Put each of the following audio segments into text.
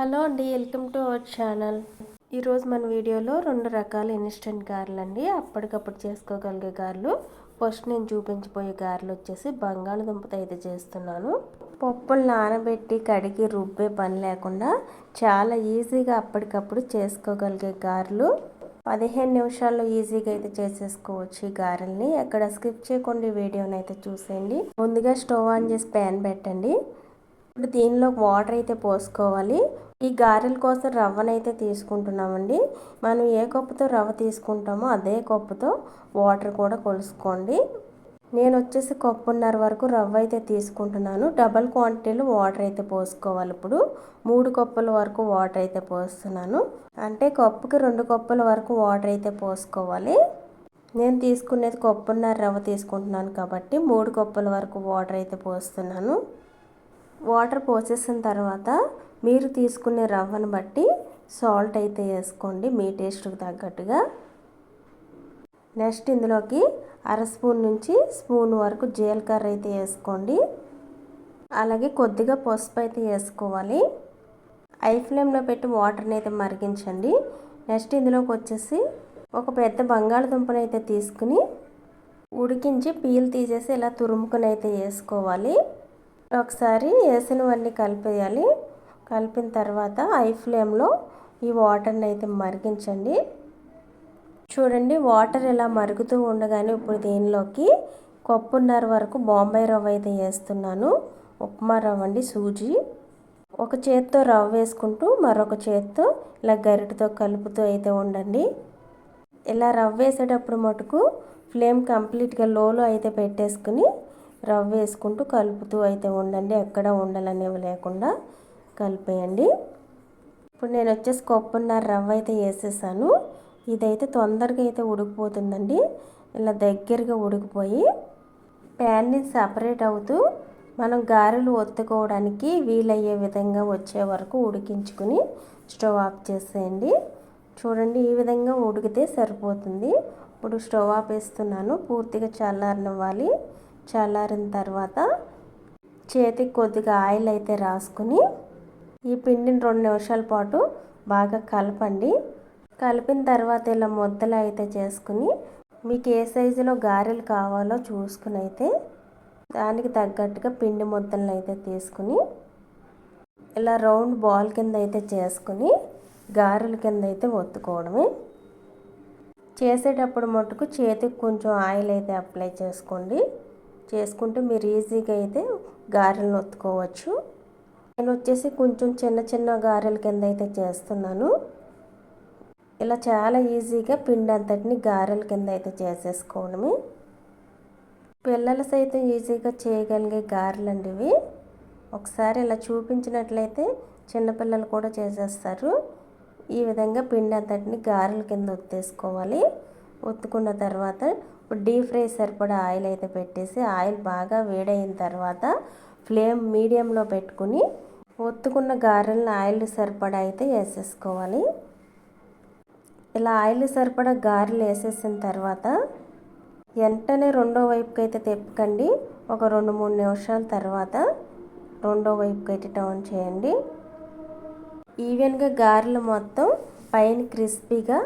Hello అండి welcome to our channel. ఈరోజు మన వీడియోలో రెండు రకాల ఇన్స్టెంట్ గారెలు అండి అప్పటికప్పుడు చేసుకోగలిగే గారెలు. ఫస్ట్ నేను చూపించబోయే గారెలు వచ్చేసి బంగాళదుంపతో అయితే చేస్తున్నాను. పప్పులు నానబెట్టి కడిగి రుబ్బే పని లేకుండా చాలా ఈజీగా అప్పటికప్పుడు చేసుకోగలిగే గారెలు. పదిహేను నిమిషాల్లో ఈజీగా అయితే చేసేసుకోవచ్చు ఈ గారెల్ని. ఎక్కడ స్కిప్ చేయకుండా వీడియోని అయితే చూసేయండి. ముందుగా స్టవ్ ఆన్ చేసి ప్యాన్ పెట్టండి. ఇప్పుడు దీనిలో వాటర్ అయితే పోసుకోవాలి. ఈ గారెల కోసం రవ్వనైతే తీసుకుంటున్నామండి. మనం ఏ కప్పుతో రవ్వ తీసుకుంటామో అదే కప్పుతో వాటర్ కూడా కొలుసుకోండి. నేను వచ్చేసి కప్పున్నర వరకు రవ్వ అయితే తీసుకుంటున్నాను. డబల్ క్వాంటిటీలో వాటర్ అయితే పోసుకోవాలి ఇప్పుడు. మూడు కప్పుల వరకు వాటర్ అయితే పోస్తున్నాను. అంటే కప్పుకి రెండు కప్పుల వరకు వాటర్ అయితే పోసుకోవాలి. నేను తీసుకునేది కప్పున్నర రవ్వ తీసుకుంటున్నాను కాబట్టి మూడు కప్పుల వరకు వాటర్ అయితే పోస్తున్నాను. వాటర్ పోసేసిన తర్వాత మీరు తీసుకునే రవ్వను బట్టి సాల్ట్ అయితే వేసుకోండి మీ టేస్ట్కి తగ్గట్టుగా. నెక్స్ట్ ఇందులోకి అర స్పూన్ నుంచి స్పూన్ వరకు జీలకర్ర అయితే వేసుకోండి. అలాగే కొద్దిగా పసుపు అయితే వేసుకోవాలి. ఐ ఫ్లేమ్లో పెట్టి వాటర్ని అయితే మరిగించండి. నెక్స్ట్ ఇందులోకి వచ్చేసి ఒక పెద్ద బంగాళదుంపను అయితే తీసుకుని ఉడికించి పీల్ తీసేసి ఇలా తురుముకుని అయితే వేసుకోవాలి. ఒకసారి వేసినవన్నీ కలిపేయాలి. కలిపిన తర్వాత ఐ ఫ్లేమ్లో ఈ వాటర్ని అయితే మరిగించండి. చూడండి వాటర్ ఇలా మరుగుతూ ఉండగానే ఇప్పుడు దీనిలోకి కొప్పున్నర వరకు బాంబే రవ్వ అయితే వేస్తున్నాను. ఉప్మా రవ్వ అండి సూజీ. ఒక చేత్తో రవ్వ వేసుకుంటూ మరొక చేత్తో ఇలా గరిటతో కలుపుతూ అయితే ఉండండి. ఇలా రవ్వ వేసేటప్పుడు మటుకు ఫ్లేమ్ కంప్లీట్గా లోలో అయితే పెట్టేసుకుని రవ్వ వేసుకుంటూ కలుపుతూ అయితే ఉండండి. ఎక్కడ ఉండలనేవి లేకుండా కలిపేయండి. ఇప్పుడు నేను వచ్చేసి కొప్పున్నర రవ్వ అయితే వేసేసాను. ఇదైతే తొందరగా అయితే ఉడికిపోతుందండి. ఇలా దగ్గరగా ఉడికిపోయి ప్యాన్ని సపరేట్ అవుతూ మనం గారెలు ఒత్తుకోవడానికి వీలయ్యే విధంగా వచ్చే వరకు ఉడికించుకుని స్టవ్ ఆఫ్ చేసేయండి. చూడండి ఈ విధంగా ఉడికితే సరిపోతుంది. ఇప్పుడు స్టవ్ ఆఫ్ వేస్తున్నాను. పూర్తిగా చల్లారనివ్వాలి. చల్లారిన తర్వాత చేతికి కొద్దిగా ఆయిల్ అయితే రాసుకుని ఈ పిండిని రెండు నిమిషాల పాటు బాగా కలపండి. కలిపిన తర్వాత ఇలా ముద్దలు అయితే చేసుకుని మీకు ఏ సైజులో గారెలు కావాలో చూసుకుని అయితే దానికి తగ్గట్టుగా పిండి ముద్దలను అయితే తీసుకుని ఇలా రౌండ్ బాల్ కింద అయితే చేసుకుని గారెల కింద అయితే ఒత్తుకోవడమే. చేసేటప్పుడు మటుకు చేతికి కొంచెం ఆయిల్ అయితే అప్లై చేసుకోండి. చేసుకుంటే మీరు ఈజీగా అయితే గారెలను ఒత్తుకోవచ్చు. నేను వచ్చేసి కొంచెం చిన్న చిన్న గారెల కింద అయితే చేస్తున్నాను. ఇలా చాలా ఈజీగా పిండి అంతటిని గారెల కింద అయితే చేసేసుకోవడమే. పిల్లలు సైతం ఈజీగా చేయగలిగే గారెలు అండి ఇవి. ఒకసారి ఇలా చూపించినట్లయితే చిన్నపిల్లలు కూడా చేసేస్తారు. ఈ విధంగా పిండి అంతటిని గారెల కింద ఒత్తేసుకోవాలి. ఒత్తుకున్న తర్వాత ఇప్పుడు డీప్ ఫ్రై సరిపడా ఆయిల్ అయితే పెట్టేసి ఆయిల్ బాగా వేడైన తర్వాత ఫ్లేమ్ మీడియంలో పెట్టుకుని ఒత్తుకున్న గారెలను ఆయిల్ సరిపడా అయితే వేసేసుకోవాలి. ఇలా ఆయిల్ సరిపడా గారెలు వేసేసిన తర్వాత వెంటనే రెండో వైపుకి అయితే తెప్పకండి. ఒక రెండు మూడు నిమిషాల తర్వాత రెండో వైపుకి అయితే టర్న్ చేయండి. ఈవెన్గా గారెలు మొత్తం పైన క్రిస్పీగా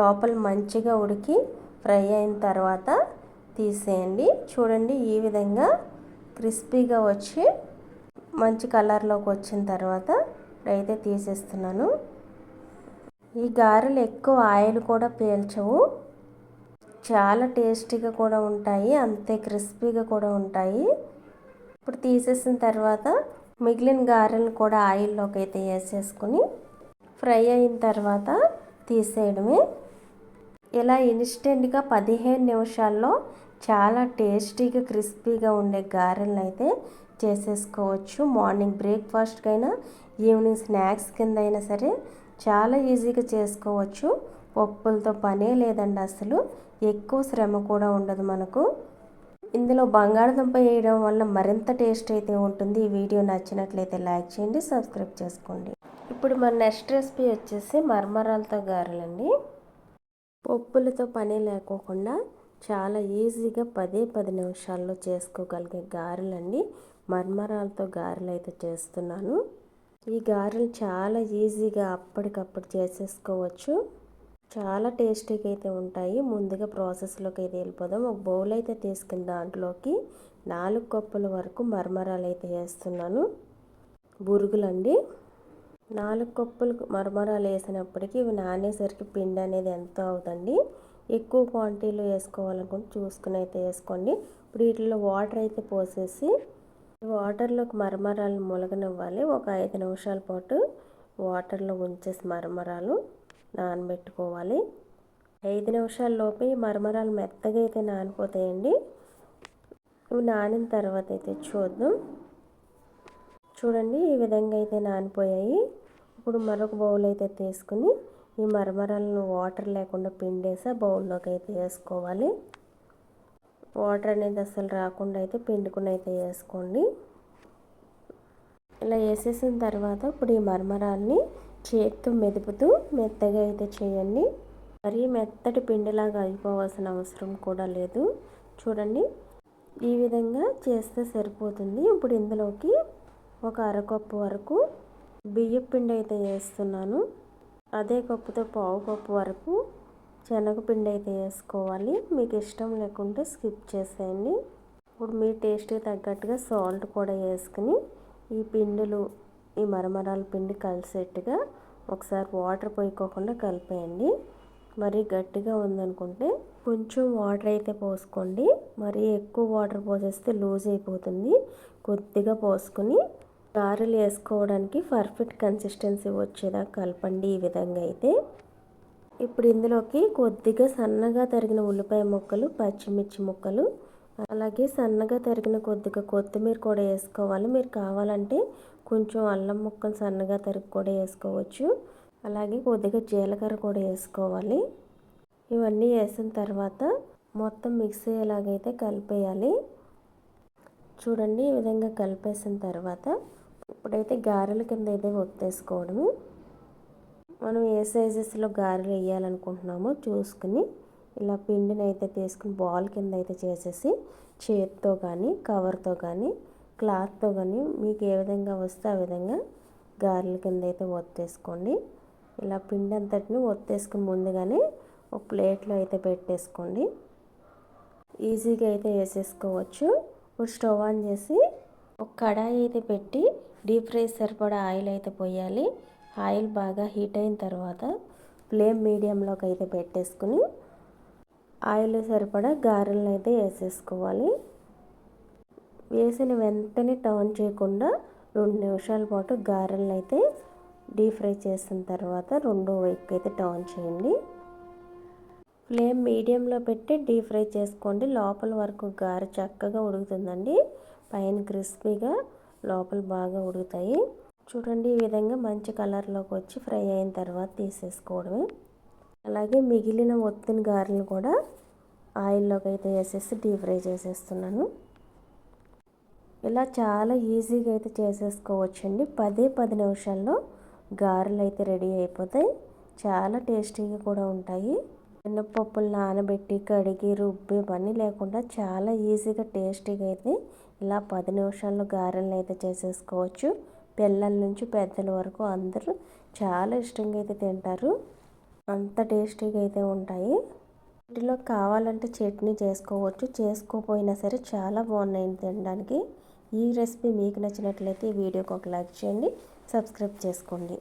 లోపల మంచిగా ఉడికి ఫ్రై అయిన తర్వాత తీసేయండి. చూడండి ఈ విధంగా క్రిస్పీగా వచ్చి మంచి కలర్లోకి వచ్చిన తర్వాత అయితే తీసేస్తున్నాను. ఈ గారెలు ఎక్కువ ఆయిల్ కూడా పీల్చవు. చాలా టేస్టీగా కూడా ఉంటాయి. అంతే క్రిస్పీగా కూడా ఉంటాయి. ఇప్పుడు తీసేసిన తర్వాత మిగిలిన గారెలను కూడా ఆయిల్లోకి అయితే వేసేసుకుని ఫ్రై అయిన తర్వాత తీసేయడమే. ఇలా ఇన్స్టెంట్గా పదిహేను నిమిషాల్లో చాలా టేస్టీగా క్రిస్పీగా ఉండే గారెలను అయితే చేసేసుకోవచ్చు. మార్నింగ్ బ్రేక్ఫాస్ట్కైనా ఈవినింగ్ స్నాక్స్ కింద అయినా సరే చాలా ఈజీగా చేసుకోవచ్చు. పప్పులతో పనే లేదండి అసలు. ఎక్కువ శ్రమ కూడా ఉండదు మనకు. ఇందులో బంగాళదుంప వేయడం వల్ల మరింత టేస్ట్ అయితే ఉంటుంది. ఈ వీడియో నచ్చినట్లయితే లైక్ చేయండి సబ్స్క్రైబ్ చేసుకోండి. ఇప్పుడు మన నెక్స్ట్ రెసిపీ వచ్చేసి మర్మరాలతో గారెలండి. పప్పులతో పని లేకోకుండా చాలా ఈజీగా పదే పది నిమిషాల్లో చేసుకోగలిగే గారెలండి. మర్మరాలతో గారెలు అయితే చేస్తున్నాను. ఈ గారెలు చాలా ఈజీగా అప్పటికప్పుడు చేసేసుకోవచ్చు. చాలా టేస్టీగా అయితే ఉంటాయి. ముందుగా ప్రాసెస్లోకి అయితే వెళ్ళిపోదాం. ఒక బౌల్ అయితే తీసుకుని దాంట్లోకి నాలుగు కప్పుల వరకు మర్మరాలు అయితే వేస్తున్నాను. బురుగులండి. నాలుగు కప్పులు మరమరాలు వేసినప్పటికీ ఇవి నానేసరికి పిండి అనేది ఎంత అవుతుంది. ఎక్కువ క్వాంటిటీలో వేసుకోవాలనుకుంటే చూసుకుని అయితే వేసుకోండి. ఇప్పుడు వీటిలో వాటర్ అయితే పోసేసి వాటర్లోకి మరమరాలు ములగనివ్వాలి. ఒక ఐదు నిమిషాల పాటు వాటర్లో ఉంచేసి మరమరాలు నానబెట్టుకోవాలి. ఐదు నిమిషాల లోపు మరమరాలు మెత్తగా అయితే నానిపోతాయండి. ఇవి నానిన తర్వాత అయితే చూద్దాం. చూడండి ఈ విధంగా అయితే నానిపోయాయి. ఇప్పుడు మరొక బౌల్ అయితే తీసుకుని ఈ మరమరాలను వాటర్ లేకుండా పిండేసి ఆ బౌల్లోకి అయితే వేసుకోవాలి. వాటర్ అనేది అసలు రాకుండా అయితే పిండుకుని అయితే వేసుకోండి. ఇలా వేసేసిన తర్వాత ఇప్పుడు ఈ మరమరాల్ని చేతితో మెదుపుతూ మెత్తగా అయితే చేయండి. మరీ మెత్తటి పిండిలాగా అయిపోవాల్సిన అవసరం కూడా లేదు. చూడండి ఈ విధంగా చేస్తే సరిపోతుంది. ఇప్పుడు ఇందులోకి ఒక అరకప్పు వరకు బియ్యం పిండి అయితే వేస్తున్నాను. అదే కప్పుతో పావు కప్పు వరకు శనగపిండి అయితే వేసుకోవాలి. మీకు ఇష్టం లేకుంటే స్కిప్ చేసేయండి. ఇప్పుడు మీ టేస్ట్కి తగ్గట్టుగా సాల్ట్ కూడా వేసుకుని ఈ పిండిలు ఈ మరమరాల పిండి కలిసేట్టుగా ఒకసారి వాటర్ పోయికోకుండా కలిపేయండి. మరీ గట్టిగా ఉందనుకుంటే కొంచెం వాటర్ అయితే పోసుకోండి. మరీ ఎక్కువ వాటర్ పోసేస్తే లూజ్ అయిపోతుంది. కొద్దిగా పోసుకొని గారెలు వేసుకోవడానికి పర్ఫెక్ట్ కన్సిస్టెన్సీ వచ్చేదా కలపండి ఈ విధంగా అయితే. ఇప్పుడు ఇందులోకి కొద్దిగా సన్నగా తరిగిన ఉల్లిపాయ ముక్కలు పచ్చిమిర్చి ముక్కలు అలాగే సన్నగా తరిగిన కొద్దిగా కొత్తిమీర కూడా వేసుకోవాలి. మీరు కావాలంటే కొంచెం అల్లం ముక్కలు సన్నగా తరిగి కూడా వేసుకోవచ్చు. అలాగే కొద్దిగా జీలకర్ర కూడా వేసుకోవాలి. ఇవన్నీ వేసిన తర్వాత మొత్తం మిక్స్ అయ్యేలాగైతే కలిపేయాలి. చూడండి ఈ విధంగా కలిపేసిన తర్వాత ఇప్పుడైతే గారెల కింద అయితే ఒత్తేసుకోవడము. మనం ఏ సైజెస్లో గారెలు వేయాలనుకుంటున్నామో చూసుకుని ఇలా పిండిని అయితే తీసుకుని బాల్ కింద అయితే చేసేసి చేతితో కానీ కవర్తో కానీ క్లాత్తో కానీ మీకు ఏ విధంగా వస్తే ఆ విధంగా గారెల కింద అయితే ఒత్తేసుకోండి. ఇలా పిండి అంతటిని ఒత్తేసుకుని ముందుగానే ఒక ప్లేట్లో అయితే పెట్టేసుకోండి. ఈజీగా అయితే వేసేసుకోవచ్చు. ఇప్పుడు స్టవ్ ఆన్ చేసి ఒక కడాయి అయితే పెట్టి డీప్ ఫ్రై సరిపడా ఆయిల్ అయితే పోయాలి. ఆయిల్ బాగా హీట్ అయిన తర్వాత ఫ్లేమ్ మీడియంలోకి అయితే పెట్టేసుకుని ఆయిల్ సరిపడా గారెలను అయితే వేసేసుకోవాలి. వేసిన వెంటనే టర్న్ చేయకుండా రెండు నిమిషాల పాటు గారెలను అయితే డీప్ ఫ్రై చేసిన తర్వాత రెండో వైపుకి అయితే టర్న్ చేయండి. ఫ్లేమ్ మీడియంలో పెట్టి డీప్ ఫ్రై చేసుకోండి. లోపల వరకు గారె చక్కగా ఉడుకుతుందండి. పైన క్రిస్పీగా లోపల బాగా ఉడుకుతాయి. చూడండి ఈ విధంగా మంచి కలర్లోకి వచ్చి ఫ్రై అయిన తర్వాత తీసేసుకోవడమే. అలాగే మిగిలిన ఒత్తిన గారెలు కూడా ఆయిల్లోకి అయితే వేసేసి డీప్ ఫ్రై చేసేస్తున్నాను. ఇలా చాలా ఈజీగా అయితే చేసేసుకోవచ్చండి. పదే పది నిమిషాల్లో గారెలు అయితే రెడీ అయిపోతాయి. చాలా టేస్టీగా కూడా ఉంటాయి. మినప్పప్పులు నానబెట్టి కడిగి రుబ్బి పని లేకుండా చాలా ఈజీగా టేస్టీగా అయితే ఇలా పది నిమిషాల్లో గారెలు అయితే చేసేసుకోవచ్చు. పిల్లల నుంచి పెద్దల వరకు అందరూ చాలా ఇష్టంగా అయితే తింటారు. అంత టేస్టీగా అయితే ఉంటాయి. వీటిలో కావాలంటే చట్నీ చేసుకోవచ్చు. చేసుకోకపోయినా సరే చాలా బాగున్నాయి తినడానికి. ఈ రెసిపీ మీకు నచ్చినట్లయితే ఈ వీడియోకి ఒక లైక్ చేయండి. సబ్స్క్రైబ్ చేసుకోండి.